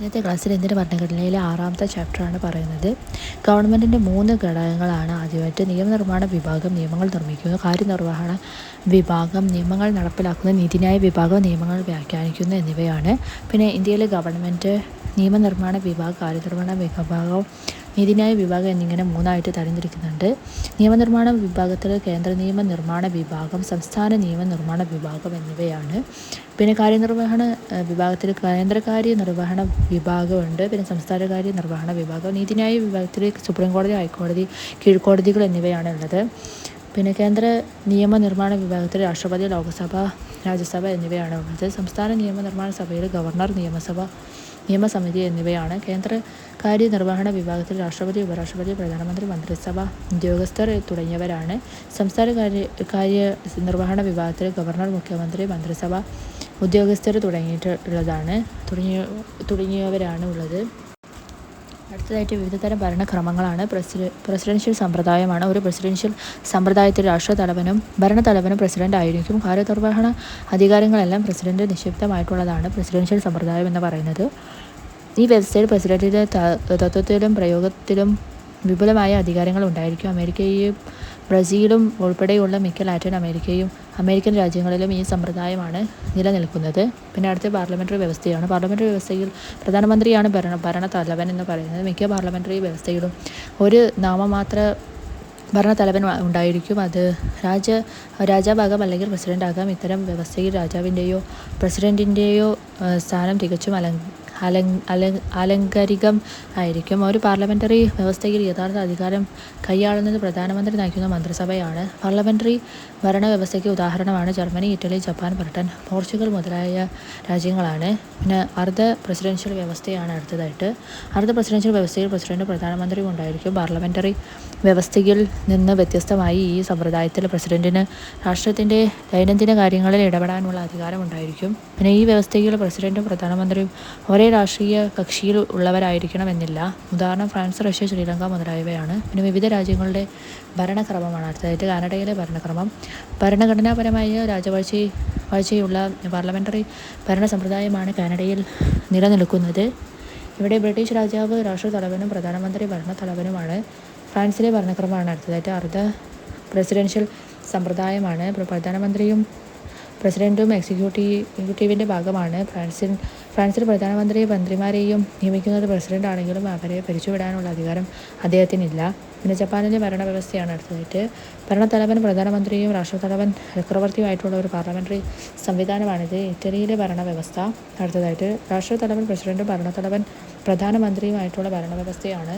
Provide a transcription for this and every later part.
ഇന്നത്തെ ക്ലാസ്സിൽ ഇന്ത്യൻ ഭരണഘടനയിലെ ആറാമത്തെ ചാപ്റ്ററാണ് പറയുന്നത്? ഗവൺമെന്റിന്റെ മൂന്ന് ഘടകങ്ങളാണ് ആദ്യമായിട്ട് നിയമനിർമ്മാണ വിഭാഗം നിയമങ്ങൾ നിർമ്മിക്കുന്നു. കാര്യനിർവഹണ വിഭാഗം നിയമങ്ങൾ നടപ്പിലാക്കുന്ന നീതിന്യായ വിഭാഗം നിയമങ്ങൾ വ്യാഖ്യാനിക്കുന്നു എന്നിവയാണ്. പിന്നെ ഇന്ത്യയിലെ ഗവൺമെന്റ് നിയമനിർമ്മാണ വിഭാഗം കാര്യനിർവഹണ വിഭാഗം നീതിന്യായ വിഭാഗം എന്നിങ്ങനെ മൂന്നായിട്ട് തരംതിരിക്കുന്നുണ്ട്. നിയമനിർമ്മാണ വിഭാഗത്തിൽ കേന്ദ്ര നിയമ നിർമ്മാണ വിഭാഗം സംസ്ഥാന നിയമനിർമ്മാണ വിഭാഗം എന്നിവയാണ്. പിന്നെ കാര്യനിർവഹണ വിഭാഗത്തിൽ കേന്ദ്രകാര്യ നിർവഹണ വിഭാഗമുണ്ട്. പിന്നെ സംസ്ഥാനകാര്യ നിർവഹണ വിഭാഗം നീതിന്യായ വിഭാഗത്തിൽ സുപ്രീം കോടതി ഹൈക്കോടതി കീഴ്ക്കോടതികൾ എന്നിവയാണ് ഉള്ളത് പിന്നെ കേന്ദ്ര നിയമനിർമ്മാണ വിഭാഗത്തിൽ രാഷ്ട്രപതി ലോക്സഭ രാജ്യസഭ എന്നിവയാണ് ഉള്ളത്. സംസ്ഥാന നിയമനിർമ്മാണ സഭയിൽ ഗവർണർ നിയമസഭ നിയമസമിതി എന്നിവയാണ്. കേന്ദ്ര കാര്യനിർവഹണ വിഭാഗത്തിൽ രാഷ്ട്രപതി ഉപരാഷ്ട്രപതി പ്രധാനമന്ത്രി മന്ത്രിസഭ ഉദ്യോഗസ്ഥർ തുടങ്ങിയവരാണ്. സംസ്ഥാന കാര്യ കാര്യ നിർവഹണ വിഭാഗത്തിൽ ഗവർണർ മുഖ്യമന്ത്രി മന്ത്രിസഭ ഉദ്യോഗസ്ഥർ തുടങ്ങിയിട്ടുള്ളതാണ് തുടങ്ങിയ തുടങ്ങിയവരാണ് ഉള്ളത്. അടുത്തതായിട്ട് വിവിധതരം ഭരണക്രമങ്ങളാണ്. പ്രസിഡ പ്രസിഡൻഷ്യൽ സമ്പ്രദായമാണ്. ഒരു പ്രസിഡൻഷ്യൽ സമ്പ്രദായത്തിൽ രാഷ്ട്രതലവനും ഭരണതലവനും പ്രസിഡന്റ് ആയിരിക്കും. കാര്യനിർവഹണ അധികാരങ്ങളെല്ലാം പ്രസിഡന്റ് നിക്ഷിപ്തമായിട്ടുള്ളതാണ് പ്രസിഡൻഷ്യൽ സമ്പ്രദായം എന്ന് പറയുന്നത്. ഈ വ്യവസ്ഥയിൽ പ്രസിഡന്റിന്റെ തത്വത്തിലും പ്രയോഗത്തിലും വിപുലമായ അധികാരങ്ങൾ ഉണ്ടായിരിക്കും. അമേരിക്കയും ബ്രസീലും ഉൾപ്പെടെയുള്ള മിക്ക ലാറ്റിൻ അമേരിക്കയും അമേരിക്കൻ രാജ്യങ്ങളിലും ഈ സമ്പ്രദായമാണ് നിലനിൽക്കുന്നത്. പിന്നെ അടുത്ത പാർലമെന്ററി വ്യവസ്ഥയാണ്. പാർലമെന്ററി വ്യവസ്ഥയിൽ പ്രധാനമന്ത്രിയാണ് ഭരണ ഭരണ തലവൻ എന്ന് പറയുന്നത്. മിക്ക പാർലമെന്ററി വ്യവസ്ഥയിലും ഒരു നാമമാത്ര ഭരണത്തലവൻ ഉണ്ടായിരിക്കും. അത് രാജ രാജാവാകാം അല്ലെങ്കിൽ പ്രസിഡന്റ് ആകാം ഇത്തരം വ്യവസ്ഥയിൽ രാജാവിന്റെയോ പ്രസിഡന്റിന്റെയോ സ്ഥാനം തികച്ചും അലങ്ക അലങ് ആലങ്കാരികം ആയിരിക്കും. ഒരു പാർലമെന്ററി വ്യവസ്ഥയിൽ യഥാർത്ഥ അധികാരം കൈയാളുന്നത് പ്രധാനമന്ത്രി നയിക്കുന്ന മന്ത്രിസഭയാണ്. പാർലമെന്ററി ഭരണവ്യവസ്ഥയ്ക്ക് ഉദാഹരണമാണ് Germany Italy Japan Britain Portugal മുതലായ രാജ്യങ്ങളാണ്. പിന്നെ അർദ്ധ പ്രസിഡൻഷ്യൽ വ്യവസ്ഥയാണ് അടുത്തതായിട്ട്. അർദ്ധ പ്രസിഡൻഷ്യൽ വ്യവസ്ഥയിൽ പ്രസിഡന്റ് പ്രധാനമന്ത്രിയും ഉണ്ടായിരിക്കും. പാർലമെന്ററി വ്യവസ്ഥയിൽ നിന്ന് വ്യത്യസ്തമായി ഈ സമ്പ്രദായത്തിൽ പ്രസിഡന്റിന് രാഷ്ട്രത്തിന്റെ ദൈനംദിന കാര്യങ്ങളിൽ ഇടപെടാനുള്ള അധികാരമുണ്ടായിരിക്കും പിന്നെ ഈ വ്യവസ്ഥയിൽ പ്രസിഡന്റും പ്രധാനമന്ത്രിയും ഒരേ രാഷ്ട്രീയ കക്ഷിയിൽ ഉള്ളവരായിരിക്കണമെന്നില്ല. ഉദാഹരണം ഫ്രാൻസ് റഷ്യ ശ്രീലങ്ക മുതലായവയാണ്. പിന്നെ വിവിധ രാജ്യങ്ങളുടെ ഭരണക്രമമാണ്. അടുത്തതായിട്ട് കാനഡയിലെ ഭരണക്രമം. ഭരണഘടനാപരമായ രാജവാഴ്ച വാഴ്ചയുള്ള പാർലമെന്ററി ഭരണ സമ്പ്രദായമാണ് കാനഡയിൽ നിലനിൽക്കുന്നത്. ഇവിടെ ബ്രിട്ടീഷ് രാജാവ് രാഷ്ട്രതലവനും പ്രധാനമന്ത്രി ഭരണത്തലവനുമാണ് ഫ്രാൻസിലെ ഭരണക്രമമാണ് അടുത്തതായിട്ട് അർദ്ധ പ്രസിഡൻഷ്യൽ സമ്പ്രദായമാണ്. പ്ര- പ്രധാനമന്ത്രിയും പ്രസിഡന്റും എക്സിക്യൂട്ടീവ് എക്സിക്യൂട്ടീവിന്റെ ഭാഗമാണ്. ഫ്രാൻസിൽ ഫ്രാൻസിൽ പ്രധാനമന്ത്രി മന്ത്രിമാരെയും നിയമിക്കുന്നത് പ്രസിഡന്റ് ആണെങ്കിലും അവരെ പിരിച്ചുവിടാനുള്ള അധികാരം അദ്ദേഹത്തിനില്ല. പിന്നെ ജപ്പാനിലെ ഭരണവ്യവസ്ഥയാണ് അടുത്തതായിട്ട്. ഭരണത്തലവൻ പ്രധാനമന്ത്രിയും രാഷ്ട്രത്തലവൻ ചക്രവർത്തിയുമായിട്ടുള്ള ഒരു പാർലമെന്ററി സംവിധാനമാണിത്. ഇറ്റലിയിലെ ഭരണവ്യവസ്ഥ അടുത്തതായിട്ട്. രാഷ്ട്രത്തലവൻ പ്രസിഡന്റും ഭരണത്തലവൻ പ്രധാനമന്ത്രിയുമായിട്ടുള്ള ഭരണവ്യവസ്ഥയാണ്.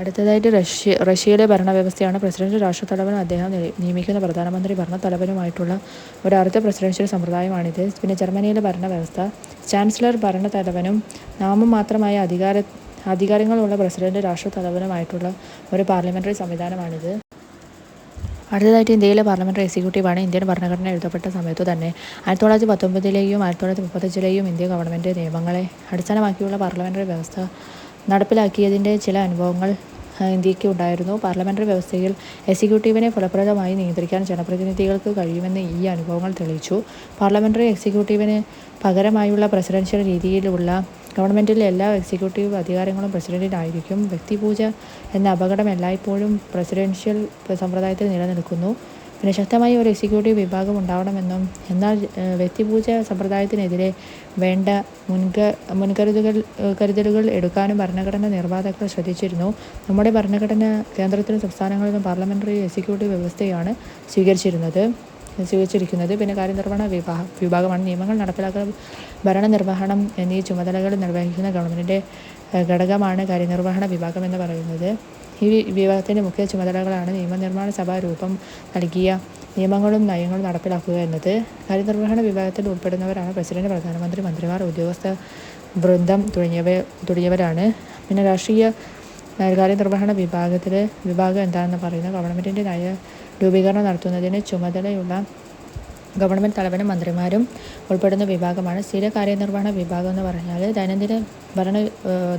അടുത്തതായിട്ട് റഷ്യ റഷ്യയിലെ ഭരണവ്യവസ്ഥയാണ് പ്രസിഡന്റ് രാഷ്ട്രത്തലവനും. അദ്ദേഹം നിയമിക്കുന്ന പ്രധാനമന്ത്രി ഭരണത്തലവനുമായിട്ടുള്ള ഒരു അർദ്ധ പ്രസിഡൻഷ്യൽ സമ്പ്രദായമാണിത്. പിന്നെ ജർമ്മനിയിലെ ഭരണവ്യവസ്ഥ. ചാൻസലർ ഭരണത്തലവനും നാമം മാത്രമായ അധികാര അധികാരങ്ങളുള്ള പ്രസിഡന്റ് രാഷ്ട്രത്തലവനുമായിട്ടുള്ള ഒരു പാർലമെന്ററി സംവിധാനമാണിത്. അടുത്തതായിട്ട് ഇന്ത്യയിലെ പാർലമെന്ററി എക്സിക്യൂട്ടീവാണ് ഇന്ത്യൻ ഭരണഘടന എഴുതപ്പെട്ട സമയത്ത് തന്നെ. ആയിരത്തി തൊള്ളായിരത്തി പത്തൊമ്പതിലെയും ആയിരത്തി തൊള്ളായിരത്തി മുപ്പത്തഞ്ചിലെയും ഇന്ത്യ ഗവൺമെന്റ് നിയമങ്ങളെ അടിസ്ഥാനമാക്കിയുള്ള പാർലമെന്ററി വ്യവസ്ഥ നടപ്പിലാക്കിയതിന്റെ ചില അനുഭവങ്ങൾ ഇന്ത്യയ്ക്ക് ഉണ്ടായിരുന്നു. പാർലമെന്ററി വ്യവസ്ഥയിൽ എക്സിക്യൂട്ടീവിനെ ഫലപ്രദമായി നിയന്ത്രിക്കാൻ ജനപ്രതിനിധികൾക്ക് കഴിയുമെന്ന് ഈ അനുഭവങ്ങൾ തെളിയിച്ചു. പാർലമെന്ററി എക്സിക്യൂട്ടീവിന് പകരമായുള്ള പ്രസിഡൻഷ്യൽ രീതിയിലുള്ള ഗവൺമെന്റിലെ എല്ലാ എക്സിക്യൂട്ടീവ് അധികാരങ്ങളും പ്രസിഡന്റിനായിരിക്കും വ്യക്തിപൂജ എന്ന അപകടം എല്ലായ്പ്പോഴും പ്രസിഡൻഷ്യൽ സമ്പ്രദായത്തിൽ നിലനിൽക്കുന്നു. ശക്തമായ ഒരു എക്സിക്യൂട്ടീവ് വിഭാഗം ഉണ്ടാവണമെന്നും എന്നാൽ വ്യക്തിപൂജ സമ്പ്രദായത്തിനെതിരെ വേണ്ട മുൻക മുൻകരുതലുകൾ കരുതലുകൾ എടുക്കാനും ഭരണഘടന നിർമ്മാതാക്കൾ ശ്രദ്ധിച്ചിരുന്നു. നമ്മുടെ ഭരണഘടന കേന്ദ്രത്തിലും സംസ്ഥാനങ്ങളിലും പാർലമെന്ററി എക്സിക്യൂട്ടീവ് വ്യവസ്ഥയാണ് സ്വീകരിച്ചിരുന്നത് സ്വീകരിച്ചിരിക്കുന്നത്. പിന്നെ കാര്യനിർവഹണ വിഭാഗ വിഭാഗമാണ്. നിയമങ്ങൾ നടപ്പിലാക്കൽ ഭരണനിർവഹണം എന്നീ ചുമതലകൾ നിർവഹിക്കുന്ന ഗവൺമെന്റിന്റെ ഘടകമാണ് കാര്യനിർവഹണ വിഭാഗം എന്ന് പറയുന്നത്. ഈ വിഭാഗത്തിന്റെ മുഖ്യ ചുമതലകളാണ് നിയമനിർമ്മാണ സഭ രൂപം നൽകിയ നിയമങ്ങളും നയങ്ങളും നടപ്പിലാക്കുക എന്നത്. കാര്യനിർവഹണ വിഭാഗത്തിൽ ഉൾപ്പെടുന്നവരാണ് പ്രസിഡന്റ് പ്രധാനമന്ത്രി മന്ത്രിമാർ ഉദ്യോഗസ്ഥ വൃന്ദം തുടങ്ങിയവ തുടങ്ങിയവരാണ്. പിന്നെ രാഷ്ട്രീയ കാര്യനിർവഹണ വിഭാഗത്തിലെ വിഭാഗം എന്താണെന്ന് പറയുന്നത്? ഗവൺമെന്റിന്റെ നയ രൂപീകരണം നടത്തുന്നതിന് ചുമതലയുള്ള ഗവൺമെന്റ് തലവനും മന്ത്രിമാരും ഉൾപ്പെടുന്ന വിഭാഗമാണ്. സ്ഥിര കാര്യനിർവഹണ വിഭാഗം എന്ന് പറഞ്ഞാൽ ദൈനംദിന ഭരണ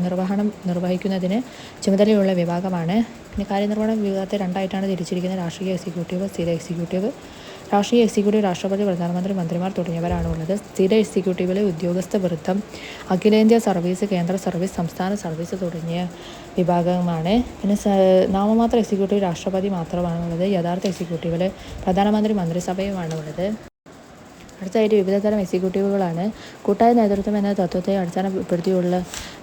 നിർവഹണം നിർവഹിക്കുന്നതിന് ചുമതലയുള്ള വിഭാഗമാണ്. പിന്നെ കാര്യനിർവഹണ വിഭാഗത്തെ രണ്ടായിട്ടാണ് തിരിച്ചിരിക്കുന്നത്. രാഷ്ട്രീയ എക്സിക്യൂട്ടീവ് സ്ഥിര എക്സിക്യൂട്ടീവ്. രാഷ്ട്രീയ എക്സിക്യൂട്ടീവ് രാഷ്ട്രപതി പ്രധാനമന്ത്രി മന്ത്രിമാർ തുടങ്ങിയവരാണ് ഉള്ളത് സ്ഥിര എക്സിക്യൂട്ടീവിലെ ഉദ്യോഗസ്ഥ വൃത്തം അഖിലേന്ത്യാ സർവീസ് കേന്ദ്ര സർവീസ് സംസ്ഥാന സർവീസ് തുടങ്ങിയ വിഭാഗമാണ്. പിന്നെ നാമമാത്ര എക്സിക്യൂട്ടീവ് രാഷ്ട്രപതി മാത്രമാണുള്ളത്. യഥാർത്ഥ എക്സിക്യൂട്ടീവിൽ പ്രധാനമന്ത്രി മന്ത്രിസഭയുമാണ് ഉള്ളത് അടുത്തതായിട്ട് വിവിധതരം എക്സിക്യൂട്ടീവുകളാണ്. കൂട്ടായ നേതൃത്വം എന്ന തത്വത്തെ അടിസ്ഥാനപ്പെടുത്തിയുള്ള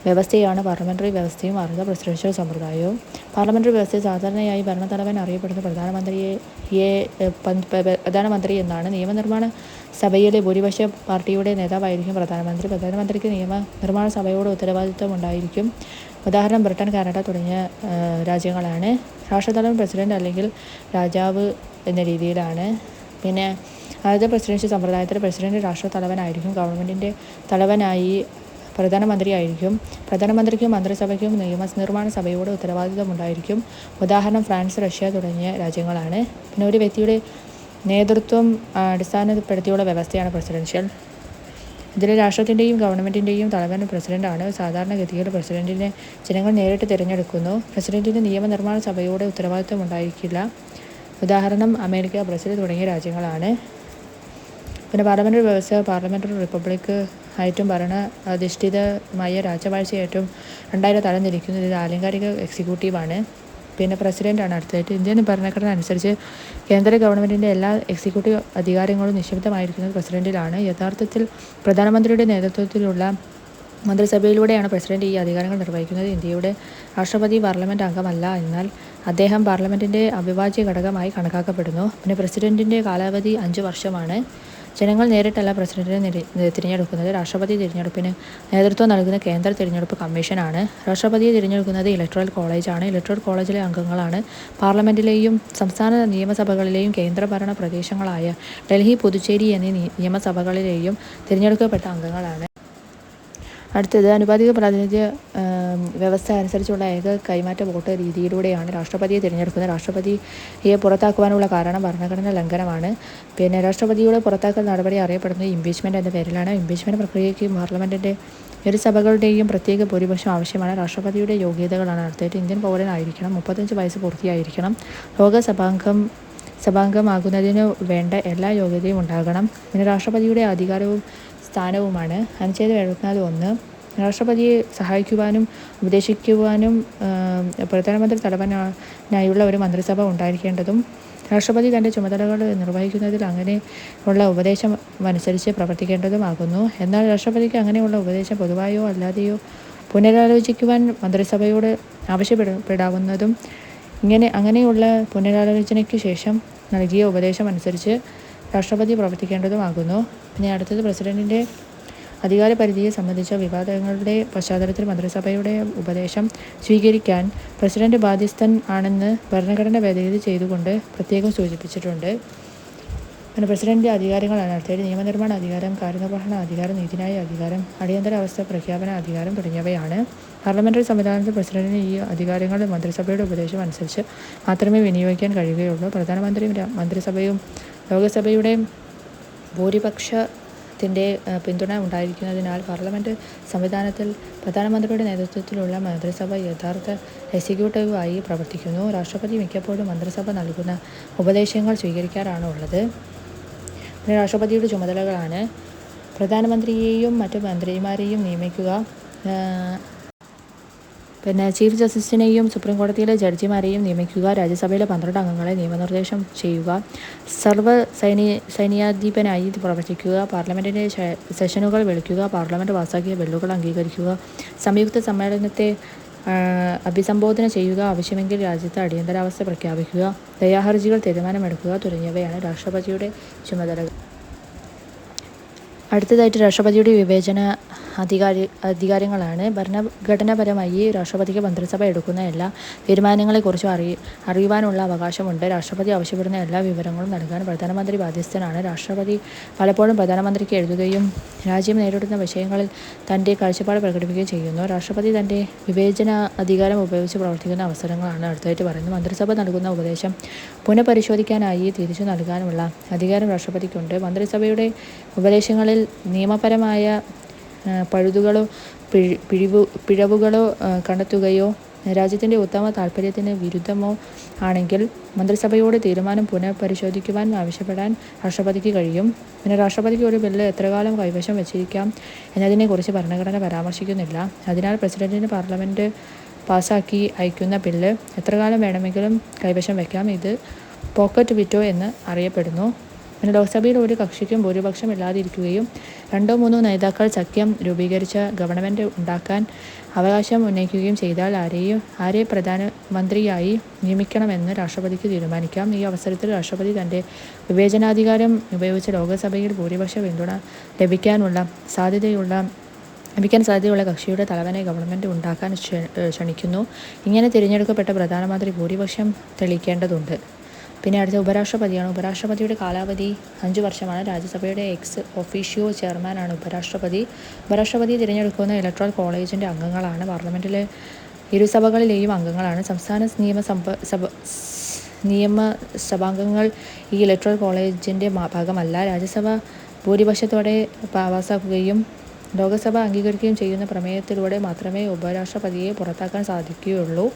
വ്യവസ്ഥയാണ് പാർലമെന്ററി വ്യവസ്ഥയും അർദ്ധ പ്രസിഡൻഷ്യൽ സമ്പ്രദായവും. പാർലമെന്ററി വ്യവസ്ഥയെ സാധാരണയായി ഭരണത്തലവൻ അറിയപ്പെടുന്ന പ്രധാനമന്ത്രിയെ പ്രധാനമന്ത്രി എന്നാണ് നിയമനിർമ്മാണ സഭയിലെ ഭൂരിപക്ഷ പാർട്ടിയുടെ നേതാവായിരിക്കും പ്രധാനമന്ത്രി. പ്രധാനമന്ത്രിക്ക് നിയമനിർമ്മാണ സഭയോട് ഉത്തരവാദിത്വം ഉണ്ടായിരിക്കും. ഉദാഹരണം ബ്രിട്ടൻ കാനഡ തുടങ്ങിയ രാജ്യങ്ങളാണ്. രാഷ്ട്രതലവൻ പ്രസിഡന്റ് അല്ലെങ്കിൽ രാജാവ് എന്ന രീതിയിലാണ്. പിന്നെ ആദ്യത്തെ പ്രസിഡൻഷ്യൽ സമ്പ്രദായത്തിൽ പ്രസിഡന്റ് രാഷ്ട്ര തലവനായിരിക്കും. ഗവൺമെന്റിന്റെ തലവനായി പ്രധാനമന്ത്രിയായിരിക്കും. പ്രധാനമന്ത്രിക്കും മന്ത്രിസഭയ്ക്കും നിയമ നിർമ്മാണ സഭയോട് ഉത്തരവാദിത്തമുണ്ടായിരിക്കും. ഉദാഹരണം ഫ്രാൻസ് റഷ്യ തുടങ്ങിയ രാജ്യങ്ങളാണ്. പിന്നെ ഒരു വ്യക്തിയുടെ നേതൃത്വം അടിസ്ഥാനപ്പെടുത്തിയുള്ള വ്യവസ്ഥയാണ് പ്രസിഡൻഷ്യൽ. ഇതിൽ രാഷ്ട്രത്തിന്റെയും ഗവൺമെന്റിന്റെയും തലവൻ പ്രസിഡന്റാണ് സാധാരണഗതിയിൽ പ്രസിഡന്റിനെ ജനങ്ങൾ നേരിട്ട് തിരഞ്ഞെടുക്കുന്നു. പ്രസിഡന്റിന് നിയമനിർമ്മാണ സഭയോട് ഉത്തരവാദിത്തം ഉണ്ടായിരിക്കില്ല ഉദാഹരണം അമേരിക്ക ബ്രസീൽ തുടങ്ങിയ രാജ്യങ്ങളാണ്. പിന്നെ പാർലമെന്ററി വ്യവസ്ഥ പാർലമെന്ററി റിപ്പബ്ലിക് ആയിട്ടും ഭരണ അധിഷ്ഠിതമായ രാജവാഴ്ചയായിട്ടും രണ്ടായിരം തരംതിരിക്കുന്നത് ഇത് ആലങ്കാരിക എക്സിക്യൂട്ടീവാണ് പിന്നെ പ്രസിഡന്റാണ് അടുത്തായിട്ട്. ഇന്ത്യൻ ഭരണഘടന അനുസരിച്ച് കേന്ദ്ര ഗവൺമെന്റിന്റെ എല്ലാ എക്സിക്യൂട്ടീവ് അധികാരങ്ങളും നിക്ഷിപ്തമായിരിക്കുന്നത് പ്രസിഡന്റിലാണ് യഥാർത്ഥത്തിൽ പ്രധാനമന്ത്രിയുടെ നേതൃത്വത്തിലുള്ള മന്ത്രിസഭയിലൂടെയാണ് പ്രസിഡന്റ് ഈ അധികാരങ്ങൾ നിർവഹിക്കുന്നത്. ഇന്ത്യയുടെ രാഷ്ട്രപതി പാർലമെന്റ് അംഗമല്ല. എന്നാൽ അദ്ദേഹം പാർലമെന്റിന്റെ അവിഭാജ്യ ഘടകമായി കണക്കാക്കപ്പെടുന്നു. പിന്നെ പ്രസിഡന്റിന്റെ കാലാവധി അഞ്ച് വർഷമാണ്. ജനങ്ങൾ നേരിട്ടല്ല പ്രസിഡന്റിനെ തിരഞ്ഞെടുക്കുന്നത്. രാഷ്ട്രപതി തിരഞ്ഞെടുപ്പിന് നേതൃത്വം നൽകുന്ന കേന്ദ്ര തിരഞ്ഞെടുപ്പ് കമ്മീഷനാണ്. രാഷ്ട്രപതിയെ തിരഞ്ഞെടുക്കുന്നത് ഇലക്ട്രൽ കോളേജാണ്. ഇലക്ട്രൽ കോളേജിലെ അംഗങ്ങളാണ്. പാർലമെന്റിലെയും സംസ്ഥാന നിയമസഭകളിലെയും കേന്ദ്രഭരണ പ്രദേശങ്ങളായ ഡൽഹി പുതുച്ചേരി എന്നീ നിയമസഭകളിലെയും തിരഞ്ഞെടുക്കപ്പെട്ട അംഗങ്ങളാണ്. അടുത്തത് അനുപാതിക പ്രാതിനിധ്യ വ്യവസ്ഥ അനുസരിച്ചുള്ള ഏക കൈമാറ്റ വോട്ട് രീതിയിലൂടെയാണ് രാഷ്ട്രപതിയെ തിരഞ്ഞെടുക്കുന്നത്. രാഷ്ട്രപതിയെ പുറത്താക്കുവാനുള്ള കാരണം ഭരണഘടനാ ലംഘനമാണ്. പിന്നെ രാഷ്ട്രപതിയുടെ പുറത്താക്കൽ നടപടി അറിയപ്പെടുന്നത് ഇംപീച്ച്മെന്റ് എന്ന പേരിലാണ്. ഇംപീച്ച്മെന്റ് പ്രക്രിയയ്ക്ക് പാർലമെന്റിന്റെ ഒരു സഭകളുടെയും പ്രത്യേക ഭൂരിപക്ഷം ആവശ്യമാണ്. രാഷ്ട്രപതിയുടെ യോഗ്യതകളാണ് അടുത്തായിട്ട് ഇന്ത്യൻ പൗരനായിരിക്കണം. മുപ്പത്തഞ്ച് വയസ്സ് പൂർത്തിയായിരിക്കണം. ലോകസഭാംഗം സഭാംഗമാകുന്നതിന് വേണ്ട എല്ലാ യോഗ്യതയും ഉണ്ടാകണം. പിന്നെ രാഷ്ട്രപതിയുടെ അധികാരവും സ്ഥാനവുമാണ്. അനുച്ഛേദം എഴുപത്തിനാല് ഒന്ന്. രാഷ്ട്രപതിയെ സഹായിക്കുവാനും ഉപദേശിക്കുവാനും പ്രധാനമന്ത്രി തലവനായുള്ള ഒരു മന്ത്രിസഭ ഉണ്ടായിരിക്കേണ്ടതും രാഷ്ട്രപതി തന്റെ ചുമതലകൾ നിർവഹിക്കുന്നതിൽ അങ്ങനെ ഉള്ള ഉപദേശം അനുസരിച്ച് പ്രവർത്തിക്കേണ്ടതുമാകുന്നു എന്നാൽ രാഷ്ട്രപതിക്ക് അങ്ങനെയുള്ള ഉപദേശം പൊതുവായോ അല്ലാതെയോ പുനരാലോചിക്കുവാൻ മന്ത്രിസഭയോട് ആവശ്യപ്പെടാവുന്നതും ഇങ്ങനെ അങ്ങനെയുള്ള പുനരാലോചനയ്ക്ക് ശേഷം നൽകിയ ഉപദേശം അനുസരിച്ച് രാഷ്ട്രപതി പ്രവർത്തിക്കേണ്ടതുമാകുന്നു. ഇനി അടുത്തത് പ്രസിഡന്റിന്റെ അധികാരപരിധിയെ സംബന്ധിച്ച വിവാദങ്ങളുടെ പശ്ചാത്തലത്തിൽ മന്ത്രിസഭയുടെ ഉപദേശം സ്വീകരിക്കാൻ പ്രസിഡന്റ് ബാധ്യസ്ഥൻ ആണെന്ന് ഭരണഘടന ഭേദഗതി ചെയ്തുകൊണ്ട് പ്രത്യേകം സൂചിപ്പിച്ചിട്ടുണ്ട്. പിന്നെ പ്രസിഡന്റ് അധികാരങ്ങളാണ്. അനർത്ഥയിൽ നിയമനിർമ്മാണ അധികാരം കാര്യനിർവഹണ അധികാരം നീതിന്യായ അധികാരം അടിയന്തരാവസ്ഥ പ്രഖ്യാപന അധികാരം തുടങ്ങിയവയാണ്. പാർലമെന്ററി സംവിധാനത്തിൽ പ്രസിഡന്റിന് ഈ അധികാരങ്ങൾ മന്ത്രിസഭയുടെ ഉപദേശം അനുസരിച്ച് മാത്രമേ വിനിയോഗിക്കാൻ കഴിയുകയുള്ളൂ. പ്രധാനമന്ത്രിയും മന്ത്രിസഭയും ലോകസഭയുടെ ഭൂരിപക്ഷത്തിന്റെ പിന്തുണ ഉണ്ടായിരിക്കുന്നതിനാൽ പാർലമെന്റ് സംവിധാനത്തിൽ പ്രധാനമന്ത്രിയുടെ നേതൃത്വത്തിലുള്ള മന്ത്രിസഭ യഥാർത്ഥ എക്സിക്യൂട്ടീവായി പ്രവർത്തിക്കുന്നു. രാഷ്ട്രപതി മിക്കപ്പോഴും മന്ത്രിസഭ നൽകുന്ന ഉപദേശങ്ങൾ സ്വീകരിക്കാറാണ് ഉള്ളത്. പിന്നെ രാഷ്ട്രപതിയുടെ ചുമതലകളാണ്. പ്രധാനമന്ത്രിയെയും മറ്റു മന്ത്രിമാരെയും നിയമിക്കുക പിന്നെ ചീഫ് ജസ്റ്റിസിനെയും സുപ്രീം കോടതിയിലെ ജഡ്ജിമാരെയും നിയമിക്കുക. രാജ്യസഭയിലെ പന്ത്രണ്ട് അംഗങ്ങളെ നിയമനിർദ്ദേശം ചെയ്യുക. സർവ സൈനി സൈന്യാധിപനായി പ്രവർത്തിക്കുക. പാർലമെന്റിന്റെ സെഷനുകൾ വിളിക്കുക. പാർലമെന്റ് പാസാക്കിയ ബില്ലുകൾ അംഗീകരിക്കുക. സംയുക്ത സമ്മേളനത്തെ അഭിസംബോധന ചെയ്യുക. ആവശ്യമെങ്കിൽ രാജ്യത്ത് അടിയന്തരാവസ്ഥ പ്രഖ്യാപിക്കുക. ദയാഹർജികൾ തീരുമാനമെടുക്കുക തുടങ്ങിയവയാണ് രാഷ്ട്രപതിയുടെ ചുമതലകൾ. അടുത്തതായിട്ട് രാഷ്ട്രപതിയുടെ വിവേചന അധികാരി അധികാരങ്ങളാണ്. ഭരണഘടനാപരമായി രാഷ്ട്രപതിക്ക് മന്ത്രിസഭ എടുക്കുന്ന എല്ലാ തീരുമാനങ്ങളെക്കുറിച്ചും അറിയ അറിയുവാനുള്ള അവകാശമുണ്ട്. രാഷ്ട്രപതി ആവശ്യപ്പെടുന്ന എല്ലാ വിവരങ്ങളും നൽകാൻ പ്രധാനമന്ത്രി ബാധ്യസ്ഥനാണ്. രാഷ്ട്രപതി പലപ്പോഴും പ്രധാനമന്ത്രിക്ക് എഴുതുകയും രാജ്യം നേരിടുന്ന വിഷയങ്ങളിൽ തന്റെ കാഴ്ചപ്പാട് പ്രകടിപ്പിക്കുകയും ചെയ്യുന്നു. രാഷ്ട്രപതി തന്റെ വിവേചന അധികാരം ഉപയോഗിച്ച് പ്രവർത്തിക്കുന്ന അവസരങ്ങളാണ് അടുത്തായിട്ട് പറയുന്നത്. മന്ത്രിസഭ നൽകുന്ന ഉപദേശം പുനഃപരിശോധിക്കാനായി തിരിച്ചു നൽകാനുള്ള അധികാരം രാഷ്ട്രപതിക്കുണ്ട്. മന്ത്രിസഭയുടെ ഉപദേശങ്ങളിൽ നിയമപരമായ പഴുതുകളോ പിഴിവ് പിഴവുകളോ കണ്ടെത്തുകയോ രാജ്യത്തിന്റെ ഉത്തമ താൽപ്പര്യത്തിന് വിരുദ്ധമോ ആണെങ്കിൽ മന്ത്രിസഭയോട് തീരുമാനം പുനഃപരിശോധിക്കുവാൻ ആവശ്യപ്പെടാൻ രാഷ്ട്രപതിക്ക് കഴിയും. പിന്നെ രാഷ്ട്രപതിക്ക് ഒരു ബില്ല് എത്രകാലം കൈവശം വച്ചിരിക്കാം എന്നതിനെക്കുറിച്ച് ഭരണഘടന പരാമർശിക്കുന്നില്ല. അതിനാൽ പ്രസിഡന്റിന് പാർലമെന്റ് പാസാക്കി അയക്കുന്ന ബില്ല് എത്രകാലം വേണമെങ്കിലും കൈവശം വയ്ക്കാം ഇത് പോക്കറ്റ് വിറ്റോ എന്ന് അറിയപ്പെടുന്നു. പിന്നെ ലോക്സഭയിൽ ഒരു കക്ഷിക്കും ഭൂരിപക്ഷം ഇല്ലാതിരിക്കുകയും രണ്ടോ മൂന്നോ നേതാക്കൾ സഖ്യം രൂപീകരിച്ച ഗവൺമെന്റ് ഉണ്ടാക്കാൻ അവകാശം ഉന്നയിക്കുകയും ചെയ്താൽ ആരെയും ആരെ പ്രധാനമന്ത്രിയായി നിയമിക്കണമെന്ന് രാഷ്ട്രപതിക്ക് തീരുമാനിക്കാം. ഈ അവസരത്തിൽ രാഷ്ട്രപതി തന്റെ വിവേചനാധികാരം ഉപയോഗിച്ച് ലോകസഭയിൽ ഭൂരിപക്ഷ പിന്തുണ ലഭിക്കാനുള്ള സാധ്യതയുള്ള ലഭിക്കാൻ സാധ്യതയുള്ള കക്ഷിയുടെ തലവനെ ഗവൺമെന്റ് ഉണ്ടാക്കാൻ ക്ഷണിക്കുന്നു. ഇങ്ങനെ തിരഞ്ഞെടുക്കപ്പെട്ട പ്രധാനമന്ത്രി ഭൂരിപക്ഷം തെളിയിക്കേണ്ടതുണ്ട്. പിന്നെ അടുത്ത ഉപരാഷ്ട്രപതിയാണ്. ഉപരാഷ്ട്രപതിയുടെ കാലാവധി അഞ്ച് വർഷമാണ്. രാജ്യസഭയുടെ എക്സ് ഒഫീഷ്യോ ചെയർമാനാണ് ഉപരാഷ്ട്രപതി. ഉപരാഷ്ട്രപതി തിരഞ്ഞെടുക്കുന്ന ഇലക്ട്രൽ കോളേജിന്റെ അംഗങ്ങളാണ്. പാർലമെന്റിലെ ഇരുസഭകളിലെയും അംഗങ്ങളാണ്. സംസ്ഥാന നിയമസഭ സഭ നിയമസഭാംഗങ്ങൾ ഈ ഇലക്ട്രൽ കോളേജിന്റെ ഭാഗമല്ല. രാജ്യസഭ ഭൂരിപക്ഷത്തോടെ പാസാക്കുകയും ലോകസഭ അംഗീകരിക്കുകയും ചെയ്യുന്ന പ്രമേയത്തിലൂടെ മാത്രമേ ഉപരാഷ്ട്രപതിയെ പുറത്താക്കാൻ സാധിക്കുകയുള്ളൂ.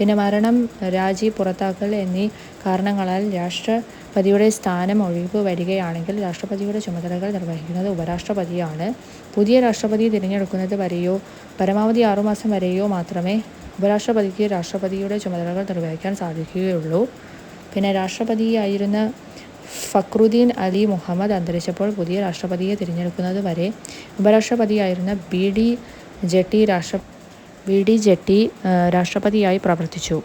പിന്നെ മരണം രാജി പുറത്താക്കൽ എന്നീ കാരണങ്ങളാൽ രാഷ്ട്രപതിയുടെ സ്ഥാനം ഒഴിവ് വരികയാണെങ്കിൽ രാഷ്ട്രപതിയുടെ ചുമതലകൾ നിർവഹിക്കുന്നത് ഉപരാഷ്ട്രപതിയാണ്. പുതിയ രാഷ്ട്രപതി തിരഞ്ഞെടുക്കുന്നത് വരെയോ പരമാവധി ആറുമാസം വരെയോ മാത്രമേ ഉപരാഷ്ട്രപതിക്ക് രാഷ്ട്രപതിയുടെ ചുമതലകൾ നിർവഹിക്കാൻ സാധിക്കുകയുള്ളൂ. പിന്നെ രാഷ്ട്രപതിയായിരുന്ന ഫക്രുദ്ദീൻ അലി മുഹമ്മദ് അന്തരിച്ചപ്പോൾ പുതിയ രാഷ്ട്രപതിയെ തിരഞ്ഞെടുക്കുന്നത് വരെ ഉപരാഷ്ട്രപതിയായിരുന്ന ബി ഡി ജെട്ടി രാഷ്ട്ര വി ഡി ജെട്ടി രാഷ്ട്രപതിയായി പ്രവർത്തിച്ചു.